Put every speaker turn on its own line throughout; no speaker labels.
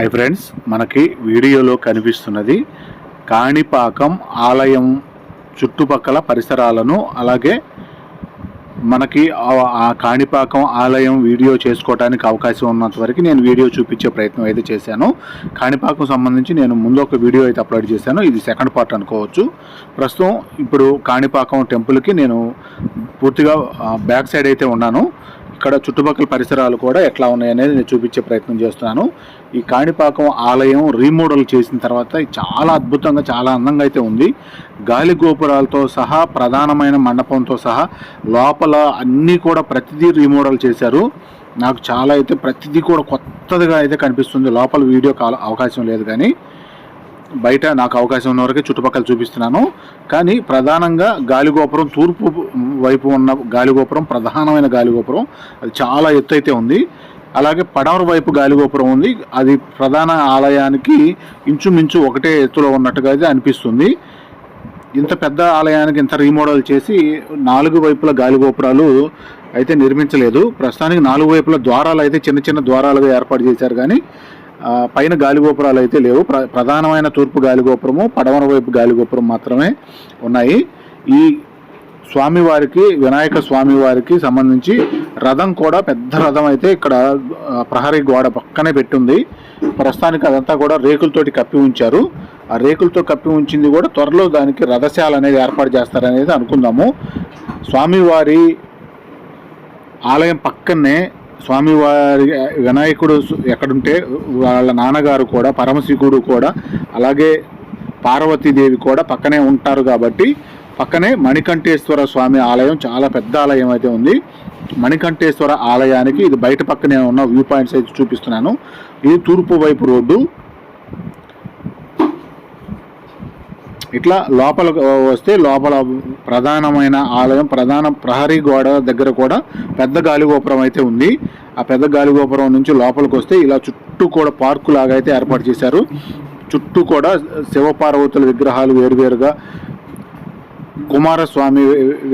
Hi friends మనకి వీడియోలో కనిపిస్తున్నది కాణిపాకం ఆలయం చుట్టుపక్కల పరిసరాలను అలాగే మనకి ఆ- కాణిపాకం ఆలయం వీడియో చేసుకోవడానికి అవకాశం ఉన్నంత వరకు నేను వీడియో చూపించే ప్రయత్నం అయితే చేశాను. కాణిపాకం సంబంధించి నేను ముందు ఒక వీడియో అయితే అప్లోడ్ చేశాను. ఇది సెకండ్ పార్ట్ అనుకోవచ్చు. ప్రస్తుతం ఇప్పుడు కాణిపాకం టెంపుల్కి నేను పూర్తిగా బ్యాక్ సైడ్ అయితే ఉన్నాను. ఇక్కడ చుట్టుపక్కల పరిసరాలు కూడా ఎట్లా ఉన్నాయనేది నేను చూపించే ప్రయత్నం చేస్తున్నాను. ఈ కాణిపాకం ఆలయం రీమోడల్ చేసిన తర్వాత చాలా అద్భుతంగా చాలా అందంగా అయితే ఉంది. గాలి గోపురాలతో సహా ప్రధానమైన మండపంతో సహా లోపల అన్నీ కూడా ప్రతిదీ రీమోడల్ చేశారు. నాకు చాలా అయితే ప్రతిదీ కూడా కొత్తదిగా అయితే కనిపిస్తుంది. లోపల వీడియో కాల అవకాశం లేదు కానీ బయట నాకు అవకాశం ఉన్న వరకే చుట్టుపక్కల చూపిస్తున్నాను. కానీ ప్రధానంగా గాలిగోపురం తూర్పు వైపు ఉన్న గాలిగోపురం ప్రధానమైన గాలిగోపురం అది చాలా ఎత్తు అయితే ఉంది. అలాగే పడమర వైపు గాలిగోపురం ఉంది. అది ప్రధాన ఆలయానికి ఇంచుమించు ఒకటే ఎత్తులో ఉన్నట్టుగా అయితే అనిపిస్తుంది. ఇంత పెద్ద ఆలయానికి ఇంత రీమోడల్ చేసి నాలుగు వైపుల గాలిగోపురాలు అయితే నిర్మించలేదు. ప్రస్తుతానికి నాలుగు వైపుల ద్వారాలు అయితే చిన్న చిన్న ద్వారాలుగా ఏర్పాటు చేశారు. కానీ పైన గాలిగోపురాలు అయితే లేవు. ప్ర ప్రధానమైన తూర్పు గాలిగోపురము పడమర వైపు గాలిగోపురం మాత్రమే ఉన్నాయి. ఈ స్వామివారికి వినాయక స్వామివారికి సంబంధించి రథం కూడా పెద్ద రథం అయితే ఇక్కడ ప్రహరీ గోడ పక్కనే పెట్టుంది. ప్రస్తుతానికి అదంతా కూడా రేకులతోటి కప్పి ఉంచారు. ఆ రేకులతో కప్పి ఉంచింది కూడా త్వరలో దానికి రథశాల అనేది ఏర్పాటు చేస్తారనేది అనుకుందాము. స్వామివారి ఆలయం పక్కనే స్వామివారి వినాయకుడు ఎక్కడుంటే వాళ్ళ నాన్నగారు కూడా పరమశివుడు కూడా అలాగే పార్వతీదేవి కూడా పక్కనే ఉంటారు కాబట్టి పక్కనే మణికంఠేశ్వర స్వామి ఆలయం చాలా పెద్ద ఆలయం అయితే ఉంది. మణికంఠేశ్వర ఆలయానికి ఇది బయట పక్కనే ఉన్న వ్యూ పాయింట్స్ అయితే చూపిస్తున్నాను. ఇది తూర్పు వైపు రోడ్డు. ఇట్లా లోపల వస్తే లోపల ప్రధానమైన ఆలయం ప్రధాన ప్రహరీ గోడ దగ్గర కూడా పెద్ద గాలిగోపురం అయితే ఉంది. ఆ పెద్ద గాలిగోపురం నుంచి లోపలికి వస్తే ఇలా చుట్టూ కూడా పార్కు లాగా అయితే ఏర్పాటు చేశారు. చుట్టూ కూడా శివపార్వతుల విగ్రహాలు వేరువేరుగా కుమారస్వామి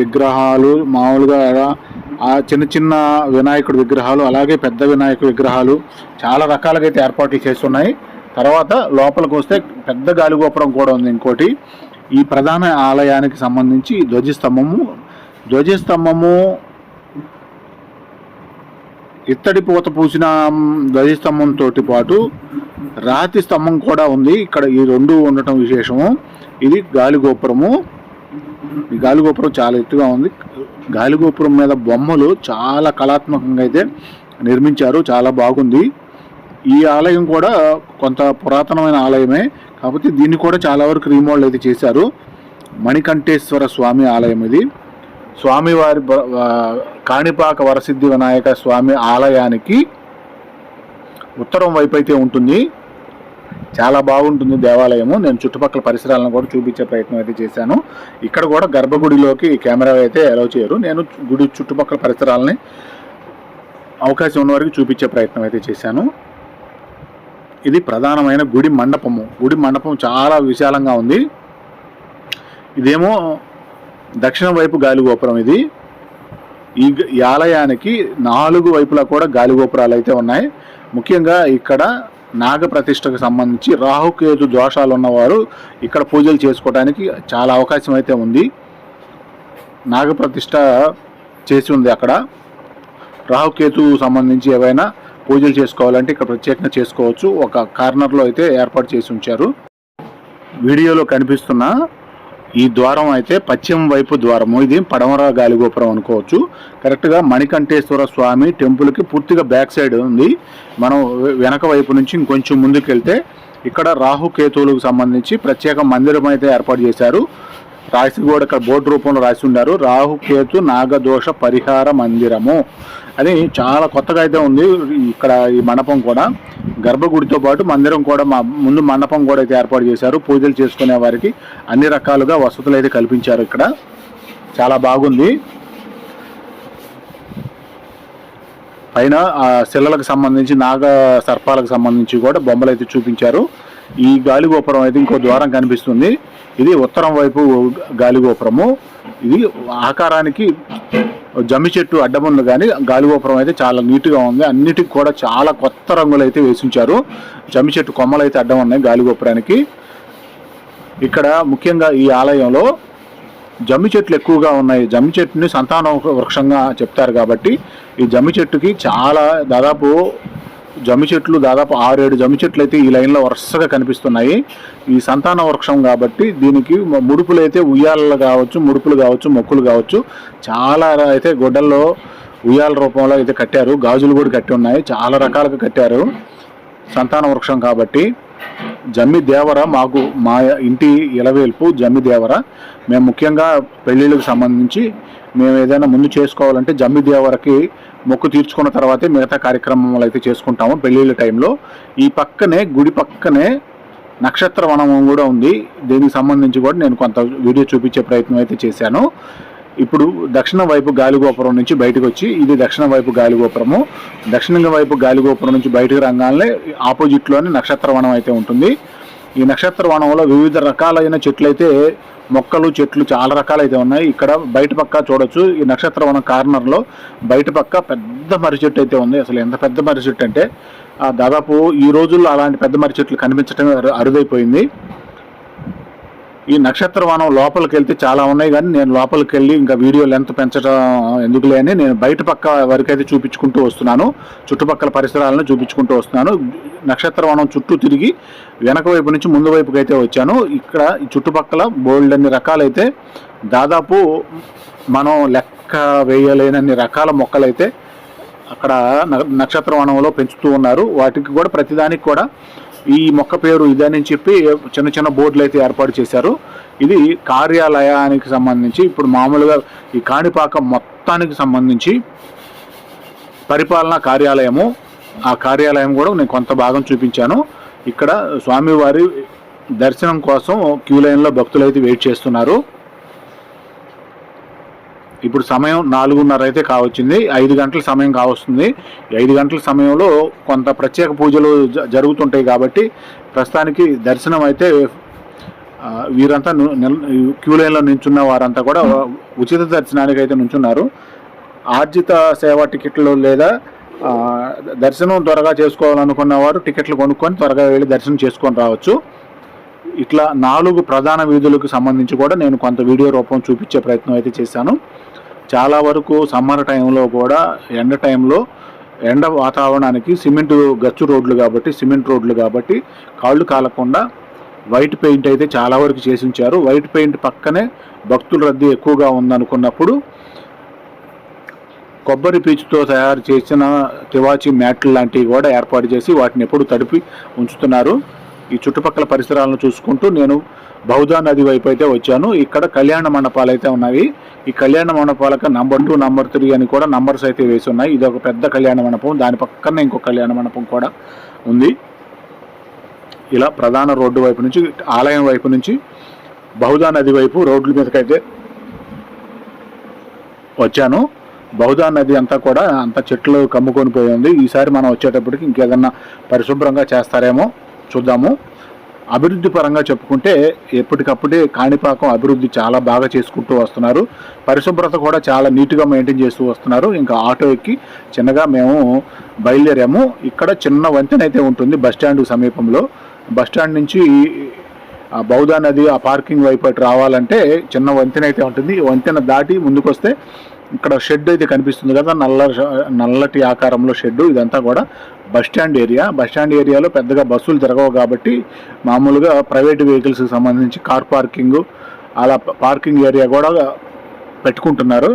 విగ్రహాలు మామూలుగా ఆ చిన్న చిన్న వినాయకుడి విగ్రహాలు అలాగే పెద్ద వినాయక విగ్రహాలు చాలా రకాలుగా అయితే ఏర్పాట్లు చేస్తున్నాయి. తర్వాత లోపలికి వస్తే పెద్ద గాలిగోపురం కూడా ఉంది ఇంకోటి. ఈ ప్రధాన ఆలయానికి సంబంధించి ధ్వజస్తంభము. ధ్వజస్తంభము ఇత్తడి పూత పూసిన ధ్వజస్తంభంతో పాటు రాతి స్తంభం కూడా ఉంది. ఇక్కడ ఈ రెండు ఉండటం విశేషము. ఇది గాలిగోపురము. ఈ గాలిగోపురం చాలా ఎత్తుగా ఉంది. గాలిగోపురం మీద బొమ్మలు చాలా కళాత్మకంగా అయితే నిర్మించారు. చాలా బాగుంది. ఈ ఆలయం కూడా కొంత పురాతనమైన ఆలయమే. కాకపోతే దీన్ని కూడా చాలా వరకు రీమోడల్ అయితే చేశారు. మణికంఠేశ్వర స్వామి ఆలయం ఇది. స్వామివారి కాణిపాక వరసిద్ధి వినాయక స్వామి ఆలయానికి ఉత్తరం వైపు అయితే ఉంటుంది. చాలా బాగుంటుంది దేవాలయము. నేను చుట్టుపక్కల పరిసరాలను కూడా చూపించే ప్రయత్నం అయితే చేశాను. ఇక్కడ కూడా గర్భగుడిలోకి కెమెరా అయితే అలౌ చేయరు. నేను గుడి చుట్టుపక్కల పరిసరాలని అవకాశం ఉన్న వరకు చూపించే ప్రయత్నం అయితే చేశాను. ఇది ప్రధానమైన గుడి మండపము. గుడి మండపం చాలా విశాలంగా ఉంది. ఇదేమో దక్షిణ వైపు గాలిగోపురం ఇది. ఈ ఈ ఆలయానికి నాలుగు వైపులా కూడా గాలిగోపురాలు అయితే ఉన్నాయి. ముఖ్యంగా ఇక్కడ నాగ ప్రతిష్టకు సంబంధించి రాహుకేతు దోషాలు ఉన్నవారు ఇక్కడ పూజలు చేసుకోవడానికి చాలా అవకాశం అయితే ఉంది. నాగప్రతిష్ట చేసి ఉంది అక్కడ. రాహుకేతు సంబంధించి ఏవైనా పూజలు చేసుకోవాలంటే ఇక్కడ ప్రత్యేకంగా చేసుకోవచ్చు. ఒక కార్నర్లో అయితే ఏర్పాటు చేసి ఉంచారు. వీడియోలో కనిపిస్తున్న ఈ ద్వారం అయితే పశ్చిమ వైపు ద్వారము. ఇది పడమర గాలిగోపురం అనుకోవచ్చు. కరెక్ట్గా మణికంఠేశ్వర స్వామి టెంపుల్కి పూర్తిగా బ్యాక్ సైడ్ ఉంది. మనం వెనక వైపు నుంచి ఇంకొంచెం ముందుకు వెళ్తే ఇక్కడ రాహుకేతువులకు సంబంధించి ప్రత్యేక మందిరం అయితే ఏర్పాటు చేశారు. రాసి కూడా ఇక్కడ బోర్డు రూపంలో రాసి ఉన్నారు రాహుకేతు నాగదోష పరిహార మందిరము. అది చాలా కొత్తగా అయితే ఉంది. ఇక్కడ ఈ మండపం కూడా. గర్భగుడితో పాటు మందిరం కూడా మా ముందు మండపం కూడా అయితే ఏర్పాటు చేశారు. పూజలు చేసుకునే వారికి అన్ని రకాలుగా వసతులు అయితే కల్పించారు ఇక్కడ. చాలా బాగుంది. పైన ఆ శిలలకు సంబంధించి నాగ సర్పాలకు సంబంధించి కూడా బొమ్మలు అయితే చూపించారు. ఈ గాలిగోపురం అయితే ఇంకో ద్వారం కనిపిస్తుంది. ఇది ఉత్తరం వైపు గాలిగోపురము ఇది ఆకారానికి జమ్మి చెట్టు అడ్డం కానీ గాలిగోపురం అయితే చాలా నీట్గా ఉంది. అన్నిటికి కూడా చాలా కొత్త రంగులు అయితే వేసించారు. జమ్మి చెట్టు కొమ్మలు అయితే అడ్డం ఉన్నాయి గాలిగోపురానికి ఇక్కడ ముఖ్యంగా ఈ ఆలయంలో జమ్మి చెట్లు ఎక్కువగా ఉన్నాయి. జమ్మి చెట్టుని సంతాన వృక్షంగా చెప్తారు కాబట్టి ఈ జమ్మి చెట్టుకి చాలా దాదాపు జమ్మి చెట్లు దాదాపు ఆరేడు జమ్మి చెట్లు అయితే ఈ లైన్లో వరుసగా కనిపిస్తున్నాయి. ఈ సంతాన వృక్షం కాబట్టి దీనికి ముడుపులు అయితే ఉయ్యాలలు కావచ్చు ముడుపులు కావచ్చు మొక్కులు కావచ్చు. చాలా అయితే గొడ్డల్లో ఉయ్యాల రూపంలో అయితే కట్టారు. గాజులు కూడా కట్టి ఉన్నాయి. చాలా రకాలుగా కట్టారు. సంతాన వృక్షం కాబట్టి జమ్మి దేవర మాకు మా ఇంటి ఇలవేల్పు జమ్మి దేవర. మేము ముఖ్యంగా పెళ్ళిళ్ళకు సంబంధించి మేము ఏదైనా ముందు చేసుకోవాలంటే జమ్మి దేవరకి మొక్కు తీర్చుకున్న తర్వాతే మిగతా కార్యక్రమాలు అయితే చేసుకుంటాము పెళ్ళిళ్ళ టైంలో. ఈ పక్కనే గుడి పక్కనే నక్షత్ర వనం కూడా ఉంది. దీనికి సంబంధించి కూడా నేను కొంత వీడియో చూపించే ప్రయత్నం అయితే చేశాను. ఇప్పుడు దక్షిణ వైపు గాలిగోపురం నుంచి బయటకు వచ్చి ఇది దక్షిణ వైపు గాలిగోపురము. దక్షిణ వైపు గాలిగోపురం నుంచి బయటకు రంగానే ఆపోజిట్లోనే నక్షత్ర వనం అయితే ఉంటుంది. ఈ నక్షత్ర వనంలో వివిధ రకాలైన చెట్లు అయితే మొక్కలు చెట్లు చాలా రకాలైతే ఉన్నాయి. ఇక్కడ బయట పక్క చూడొచ్చు ఈ నక్షత్ర వనం కార్నర్లో బయట పక్క పెద్ద మర్రి చెట్టు అయితే ఉంది. అసలు ఎంత పెద్ద మర్రి చెట్టు అంటే దాదాపు ఈ రోజుల్లో అలాంటి పెద్ద మర్రి చెట్లు కనిపించడం అరు- అరుదైపోయింది. ఈ నక్షత్ర వనం లోపలికి వెళ్తే చాలా ఉన్నాయి కానీ నేను లోపలికి వెళ్ళి ఇంకా వీడియో లెంత్ పెంచడం ఎందుకులే అని నేను బయట పక్క వరకు అయితే చూపించుకుంటూ వస్తున్నాను. చుట్టుపక్కల పరిసరాలను చూపించుకుంటూ వస్తున్నాను. నక్షత్ర వనం చుట్టూ తిరిగి వెనక వైపు నుంచి ముందు వైపుకి అయితే వచ్చాను. ఇక్కడ ఈ చుట్టుపక్కల బోల్డ్ అన్ని రకాలైతే దాదాపు మనం లెక్క వేయలేనన్ని రకాల మొక్కలైతే అక్కడ నక్షత్ర వనంలో పెంచుతూ ఉన్నారు. వాటికి కూడా ప్రతిదానికి కూడా ఈ మొక్క పేరు ఇదని చెప్పి చిన్న చిన్న బోర్డులు అయితే ఏర్పాటు చేశారు. ఇది కార్యాలయానికి సంబంధించి ఇప్పుడు మామూలుగా ఈ కాణిపాకం మొత్తానికి సంబంధించి పరిపాలనా కార్యాలయము ఆ కార్యాలయం కూడా నేను కొంత భాగం చూపించాను. ఇక్కడ స్వామివారి దర్శనం కోసం క్యూ లైన్లో భక్తులు అయితే వెయిట్ చేస్తున్నారు. ఇప్పుడు సమయం నాలుగున్నర అయితే కావచ్చింది. ఐదు గంటల సమయం కావస్తుంది. ఐదు గంటల సమయంలో కొంత ప్రత్యేక పూజలు జ- జరుగుతుంటాయి కాబట్టి ప్రస్తుతానికి దర్శనం అయితే వీరంతా క్యూ లైన్లో నించున్న వారంతా కూడా ఉచిత దర్శనానికి అయితే నుంచున్నారు. ఆర్జిత సేవా టికెట్లు లేదా దర్శనం త్వరగా చేసుకోవాలనుకున్న వారు టికెట్లు కొనుక్కొని త్వరగా వెళ్ళి దర్శనం చేసుకొని రావచ్చు. ఇట్లా నాలుగు ప్రధాన వీధులకు సంబంధించి కూడా నేను కొంత వీడియో రూపం చూపించే ప్రయత్నం అయితే చేశాను. చాలా వరకు సమ్మర్ టైంలో కూడా ఎండ టైంలో ఎండ వాతావరణానికి సిమెంట్ గచ్చు రోడ్లు కాబట్టి సిమెంట్ రోడ్లు కాబట్టి కాళ్ళు కాలకుండా వైట్ పెయింట్ అయితే చాలా వరకు చేసి ఉంచారు. వైట్ పెయింట్ పక్కనే భక్తుల రద్దీ ఎక్కువగా ఉందనుకున్నప్పుడు కొబ్బరి పీచుతో తయారు చేసిన తివాచి మ్యాట్లు లాంటివి కూడా ఏర్పాటు చేసి వాటిని ఎప్పుడు తడిపి ఉంచుతున్నారు. ఈ చుట్టుపక్కల పరిసరాలను చూసుకుంటూ నేను బహుదా నది వైపు అయితే వచ్చాను. ఇక్కడ కళ్యాణ మండపాలు అయితే ఉన్నాయి. ఈ కళ్యాణ మండపాలకు నంబర్ టూ నంబర్ త్రీ అని కూడా నంబర్స్ అయితే వేసి ఉన్నాయి. ఇది ఒక పెద్ద కళ్యాణ మండపం. దాని పక్కన ఇంకో కళ్యాణ మండపం కూడా ఉంది. ఇలా ప్రధాన రోడ్డు వైపు నుంచి ఆలయం వైపు నుంచి బహుదా నది వైపు రోడ్ల మీదకైతే వచ్చాను. బహుదా నది అంతా కూడా అంత చెట్లు కమ్ముకొని పోయి ఉంది ఈసారి మనం వచ్చేటప్పటికి ఇంకేదన్నా పరిశుభ్రంగా చేస్తారేమో చూద్దాము. అభివృద్ధి పరంగా చెప్పుకుంటే ఎప్పటికప్పుడే కాణిపాకం అభివృద్ధి చాలా బాగా చేసుకుంటూ వస్తున్నారు. పరిశుభ్రత కూడా చాలా నీట్గా మెయింటైన్ చేస్తూ వస్తున్నారు. ఇంకా ఆటో ఎక్కి చిన్నగా మేము బయలుదేరాము. ఇక్కడ చిన్న వంతెన అయితే ఉంటుంది బస్ స్టాండ్ సమీపంలో. బస్ స్టాండ్ నుంచి ఆ బౌద్ధ నది ఆ పార్కింగ్ వైపు రావాలంటే చిన్న వంతెన అయితే ఉంటుంది. వంతెన దాటి ముందుకొస్తే ఇక్కడ షెడ్ అయితే కనిపిస్తుంది కదా నల్ల నల్లటి ఆకారంలో షెడ్ ఇదంతా కూడా bus stand area. Bus stand ఏరియాలో పెద్దగా బస్సులు తిరగవు కాబట్టి మామూలుగా ప్రైవేట్ వెహికల్స్కి సంబంధించి కార్ పార్కింగ్ అలా పార్కింగ్ ఏరియా కూడా పెట్టుకుంటున్నారు.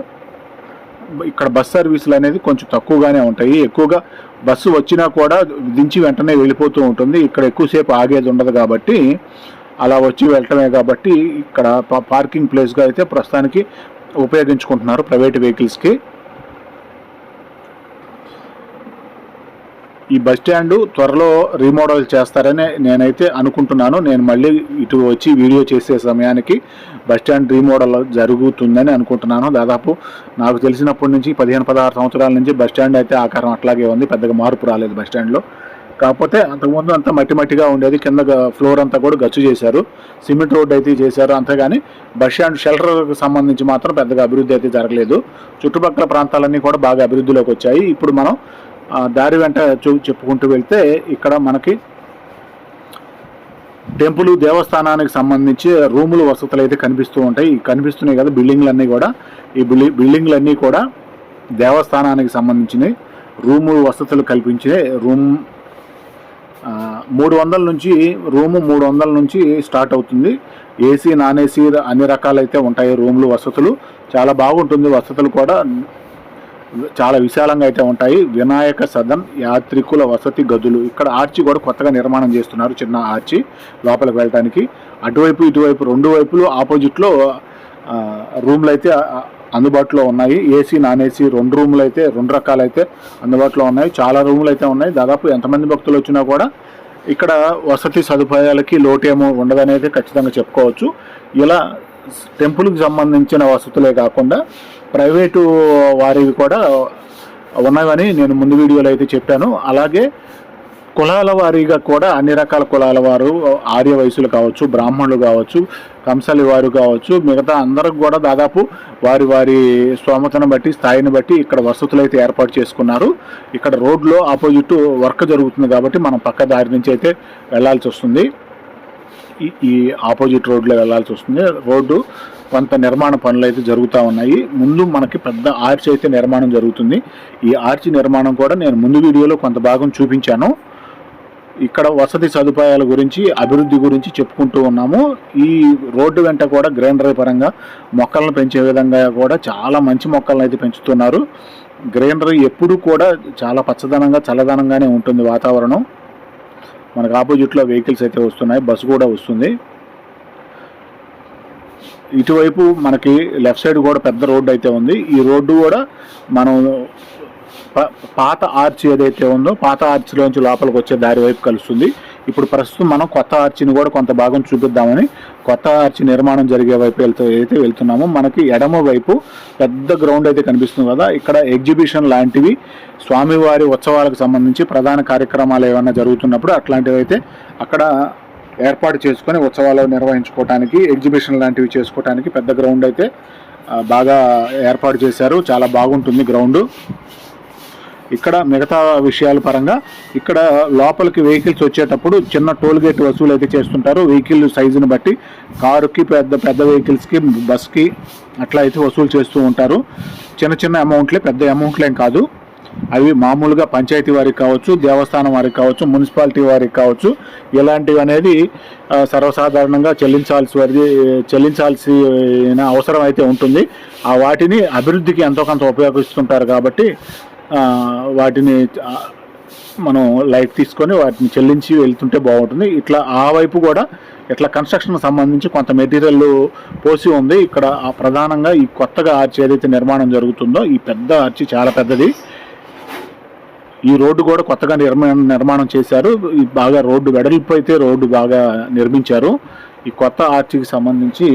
ఇక్కడ బస్ సర్వీసులు అనేది కొంచెం తక్కువగానే ఉంటాయి. ఎక్కువగా బస్సు వచ్చినా కూడా దించి వెంటనే వెళ్ళిపోతూ ఉంటుంది. ఇక్కడ ఎక్కువసేపు ఆగేది ఉండదు కాబట్టి అలా వచ్చి వెళ్ళటమే కాబట్టి ఇక్కడ పార్కింగ్ ప్లేస్గా అయితే ప్రస్తుతానికి ఉపయోగించుకుంటున్నారు ప్రైవేట్ వెహికల్స్కి. ఈ బస్ స్టాండ్ త్వరలో రీమోడల్ చేస్తారని నేనైతే అనుకుంటున్నాను. నేను మళ్ళీ ఇటు వచ్చి వీడియో చేసే సమయానికి బస్ స్టాండ్ రీమోడల్ జరుగుతుందని అనుకుంటున్నాను. దాదాపు నాకు తెలిసినప్పటి నుంచి పదిహేను పదహారు సంవత్సరాల నుంచి బస్ స్టాండ్ అయితే ఆకారం అట్లాగే ఉంది. పెద్దగా మార్పు రాలేదు బస్ స్టాండ్లో. కాకపోతే అంతకుముందు అంతా మట్టి మట్టిగా ఉండేది. కింద ఫ్లోర్ అంతా కూడా గచ్చు చేశారు. సిమెంట్ రోడ్ అయితే చేశారు అంతేగాని బస్ అండ్ షెల్టర్కి సంబంధించి మాత్రం పెద్దగా అభివృద్ధి అయితే జరగలేదు. చుట్టుపక్కల ప్రాంతాలన్నీ కూడా బాగా అభివృద్ధిలోకి వచ్చాయి. ఇప్పుడు మనం దారి వెంట చూ చెప్పుకుంటూ వెళ్తే ఇక్కడ మనకి టెంపుల్ దేవస్థానానికి సంబంధించి రూములు వసతులు అయితే కనిపిస్తూ ఉంటాయి. కనిపిస్తున్నాయి కదా బిల్డింగ్లన్నీ కూడా. ఈ బిల్డి బిల్డింగ్లన్నీ కూడా దేవస్థానానికి సంబంధించినవి. రూములు వసతులు కల్పించే రూమ్ మూడు వందల నుంచి రూము మూడు వందల నుంచి స్టార్ట్ అవుతుంది. ఏసీ నాన్ ఏసీ అన్ని రకాలైతే ఉంటాయి రూమ్లు వసతులు. చాలా బాగుంటుంది వసతులు కూడా. చాలా విశాలంగా అయితే ఉంటాయి. వినాయక సదన్ యాత్రికుల వసతి గదులు. ఇక్కడ ఆర్చి కూడా కొత్తగా నిర్మాణం చేస్తున్నారు చిన్న ఆర్చి లోపలికి వెళ్ళడానికి అటువైపు ఇటువైపు రెండు వైపులు ఆపోజిట్లో రూమ్లు అయితే అందుబాటులో ఉన్నాయి. ఏసీ నాన్ ఏసీ రెండు రూములు అయితే రెండు రకాలైతే అందుబాటులో ఉన్నాయి. చాలా రూములు అయితే ఉన్నాయి. దాదాపు ఎంతమంది భక్తులు వచ్చినా కూడా ఇక్కడ వసతి సదుపాయాలకి లోటేమో ఉండదనేది ఖచ్చితంగా చెప్పుకోవచ్చు. ఇలా టెంపుల్కి సంబంధించిన వసతులే కాకుండా ప్రైవేటు వారివి కూడా ఉన్నాయని నేను ముందు వీడియోలో అయితే చెప్పాను. అలాగే కులాల వారీగా కూడా అన్ని రకాల కులాల వారు ఆర్య వయసులు కావచ్చు బ్రాహ్మణులు కావచ్చు కంసాలి వారు కావచ్చు మిగతా అందరికి కూడా దాదాపు వారి వారి స్తోమతను బట్టి స్థాయిని బట్టి ఇక్కడ వసతులు అయితే ఏర్పాటు చేసుకున్నారు. ఇక్కడ రోడ్లో ఆపోజిట్ వర్క్ జరుగుతుంది కాబట్టి మనం పక్క దారి నుంచి అయితే వెళ్ళాల్సి వస్తుంది. ఈ- ఆపోజిట్ రోడ్లో వెళ్ళాల్సి వస్తుంది. రోడ్డు కొంత నిర్మాణ పనులు అయితే జరుగుతూ ఉన్నాయి. ముందు మనకి పెద్ద ఆర్చ్ అయితే నిర్మాణం జరుగుతుంది. ఈ ఆర్చ్ నిర్మాణం కూడా నేను ముందు వీడియోలో కొంత భాగం చూపించాను. ఇక్కడ వసతి సదుపాయాల గురించి అభివృద్ధి గురించి చెప్పుకుంటూ ఉన్నాము. ఈ రోడ్డు వెంట కూడా గ్రీనరీ పరంగా మొక్కలను పెంచే విధంగా కూడా చాలా మంచి మొక్కలను అయితే పెంచుతున్నారు. గ్రీనరీ ఎప్పుడూ కూడా చాలా పచ్చదనంగా చల్లదనంగానే ఉంటుంది వాతావరణం. మనకు ఆపోజిట్లో వెహికల్స్ అయితే వస్తున్నాయి బస్సు కూడా వస్తుంది. ఇటువైపు మనకి లెఫ్ట్ సైడ్ కూడా పెద్ద రోడ్డు అయితే ఉంది. ఈ రోడ్డు కూడా మనం పాత ఆర్చ్ ఏదైతే ఉందో పాత ఆర్చ్లోంచి లోపలికి వచ్చే దారి వైపు కలుస్తుంది. ఇప్పుడు ప్రస్తుతం మనం కొత్త ఆర్చిని కూడా కొంత భాగం చూపిద్దామని కొత్త ఆర్చి నిర్మాణం జరిగే వైపు వెళ్తూ ఏదైతే వెళ్తున్నాము మనకి ఎడమ వైపు పెద్ద గ్రౌండ్ అయితే కనిపిస్తుంది కదా ఇక్కడ ఎగ్జిబిషన్ లాంటివి స్వామివారి ఉత్సవాలకు సంబంధించి ప్రధాన కార్యక్రమాలు ఏమైనా జరుగుతున్నప్పుడు అట్లాంటివి అయితే అక్కడ ఏర్పాటు చేసుకొని ఉత్సవాలు నిర్వహించుకోవడానికి ఎగ్జిబిషన్ లాంటివి చేసుకోవడానికి పెద్ద గ్రౌండ్ అయితే బాగా ఏర్పాటు చేశారు. చాలా బాగుంటుంది గ్రౌండ్. ఇక్కడ మిగతా విషయాల పరంగా ఇక్కడ లోపలికి వెహికల్స్ వచ్చేటప్పుడు చిన్న టోల్ గేట్ వసూలు అయితే చేస్తుంటారు. వెహికల్ సైజుని బట్టి కారుకి పెద్ద పెద్ద వెహికల్స్కి బస్కి అట్లా అయితే వసూలు చేస్తూ ఉంటారు. చిన్న చిన్న అమౌంట్లే పెద్ద అమౌంట్లేం కాదు. అవి మామూలుగా పంచాయతీ వారికి కావచ్చు దేవస్థానం వారికి కావచ్చు మున్సిపాలిటీ వారికి కావచ్చు. ఇలాంటివి అనేది సర్వసాధారణంగా చెల్లించాల్సి వారి చెల్లించాల్సిన అవసరం అయితే ఉంటుంది. ఆ వాటిని అభివృద్ధికి ఎంతో కొంత ఉపయోగిస్తుంటారు కాబట్టి వాటిని మనం లైట్ తీసుకొని వాటిని చెల్లించి వెళ్తుంటే బాగుంటుంది. ఇట్లా ఆ వైపు కూడా ఇట్లా కన్స్ట్రక్షన్ సంబంధించి కొంత మెటీరియల్ పోసి ఉంది. ఇక్కడ ఆ ప్రధానంగా ఈ కొత్తగా ఆర్చి ఏదైతే నిర్మాణం జరుగుతుందో ఈ పెద్ద ఆర్చి చాలా పెద్దది. ఈ రోడ్డు కూడా కొత్తగా నిర్మాణం నిర్మాణం చేశారు. బాగా రోడ్డు వెడల్పు అయితే రోడ్డు బాగా నిర్మించారు. ఈ కొత్త ఆర్చికి సంబంధించి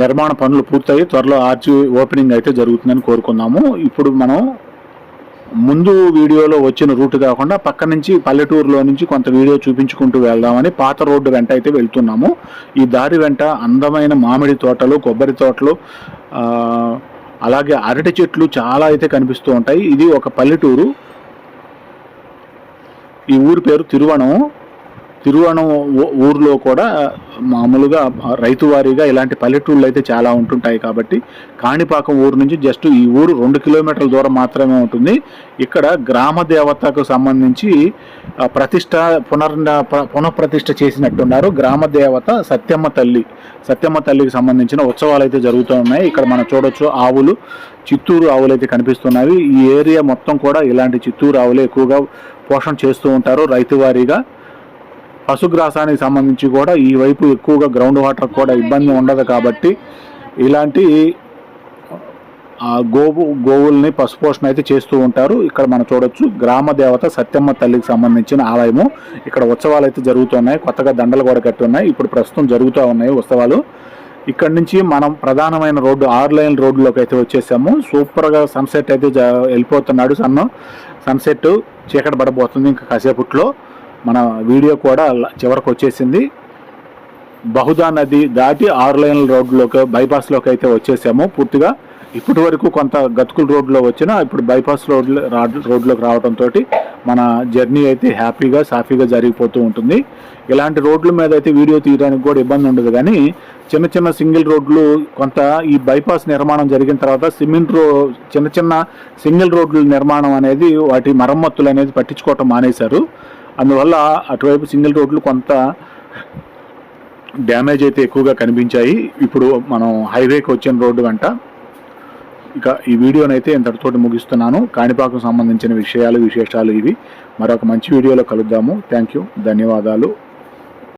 నిర్మాణ పనులు పూర్తయి త్వరలో ఆర్చి ఓపెనింగ్ అయితే జరుగుతుందని కోరుకున్నాము. ఇప్పుడు మనం ముందు వీడియోలో వచ్చిన రూట్ కాకుండా పక్క నుంచి పల్లెటూరులో నుంచి కొంత వీడియో చూపించుకుంటూ వెళ్దామని పాత రోడ్డు వెంట అయితే వెళ్తున్నాము. ఈ దారి వెంట అందమైన మామిడి తోటలు కొబ్బరి తోటలు అలాగే అరటి చెట్లు చాలా అయితే కనిపిస్తూ ఉంటాయి. ఇది ఒక పల్లెటూరు. ఈ ఊరి పేరు తిరువణం తిరువణం ఊర్లో కూడా మామూలుగా రైతు వారీగా ఇలాంటి పల్లెటూళ్ళు అయితే చాలా ఉంటుంటాయి కాబట్టి కాణిపాకం ఊరు నుంచి జస్ట్ ఈ ఊరు రెండు కిలోమీటర్ల దూరం మాత్రమే ఉంటుంది. ఇక్కడ గ్రామ దేవతకు సంబంధించి ప్రతిష్ట పునర్ పునఃప్రతిష్ఠ చేసినట్టున్నారు గ్రామ దేవత సత్యమ్మ తల్లి. సత్యమ్మ తల్లికి సంబంధించిన ఉత్సవాలు అయితే జరుగుతూ ఉన్నాయి. ఇక్కడ మనం చూడొచ్చు ఆవులు చిత్తూరు ఆవులు అయితే కనిపిస్తున్నాయి. ఈ ఏరియా మొత్తం కూడా ఇలాంటి చిత్తూరు ఆవులు ఎక్కువగా పోషణ చేస్తూ ఉంటారు రైతు వారీగా. పశుగ్రాసానికి సంబంధించి కూడా ఈ వైపు ఎక్కువగా గ్రౌండ్ వాటర్ కూడా ఇబ్బంది ఉండదు కాబట్టి ఇలాంటి గోవు గోవుల్ని పశుపోషణ అయితే చేస్తూ ఉంటారు. ఇక్కడ మనం చూడొచ్చు గ్రామ దేవత సత్యమ్మ తల్లికి సంబంధించిన ఆలయము. ఇక్కడ ఉత్సవాలు అయితే జరుగుతున్నాయి. కొత్తగా దండలు కూడా కట్టి ఉన్నాయి ఇప్పుడు ప్రస్తుతం జరుగుతూ ఉన్నాయి ఉత్సవాలు. ఇక్కడ నుంచి మనం ప్రధానమైన రోడ్డు ఆరు లైన్ రోడ్డులోకి అయితే వచ్చేసాము. సూపర్గా సన్సెట్ అయితే వెళ్ళిపోతున్నాడు సన్ను. సన్సెట్ చీకటి పడబోతుంది ఇంకా కాసేపట్లో. మన వీడియో కూడా చివరకు వచ్చేసింది. బహుదా నది దాటి ఆరు లైన్ల రోడ్లోకి బైపాస్లోకి అయితే వచ్చేసాము పూర్తిగా. ఇప్పటి వరకు కొంత గతుకుల రోడ్లో వచ్చినా ఇప్పుడు బైపాస్ రోడ్ రోడ్లోకి రావడంతో మన జర్నీ అయితే హ్యాపీగా సాఫీగా జరిగిపోతూ ఉంటుంది. ఇలాంటి రోడ్ల మీద అయితే వీడియో తీయడానికి కూడా ఇబ్బంది ఉండదు. కానీ చిన్న చిన్న సింగిల్ రోడ్లు కొంత ఈ బైపాస్ నిర్మాణం జరిగిన తర్వాత సిమెంట్ రో చిన్న చిన్న సింగిల్ రోడ్ల నిర్మాణం అనేది వాటి మరమ్మతులు అనేది పట్టించుకోవటం మానేశారు. అందువల్ల అటువైపు సింగిల్ రోడ్లు కొంత డ్యామేజ్ అయితే ఎక్కువగా కనిపించాయి. ఇప్పుడు మనం హైవేకి వచ్చిన రోడ్డు వెంట. ఇక ఈ వీడియోని అయితే ఇంతటితోటి ముగిస్తున్నాను. కాణిపాకు సంబంధించిన విషయాలు విశేషాలు ఇవి. మరొక మంచి వీడియోలో కలుద్దాము. థ్యాంక్ యూ ధన్యవాదాలు.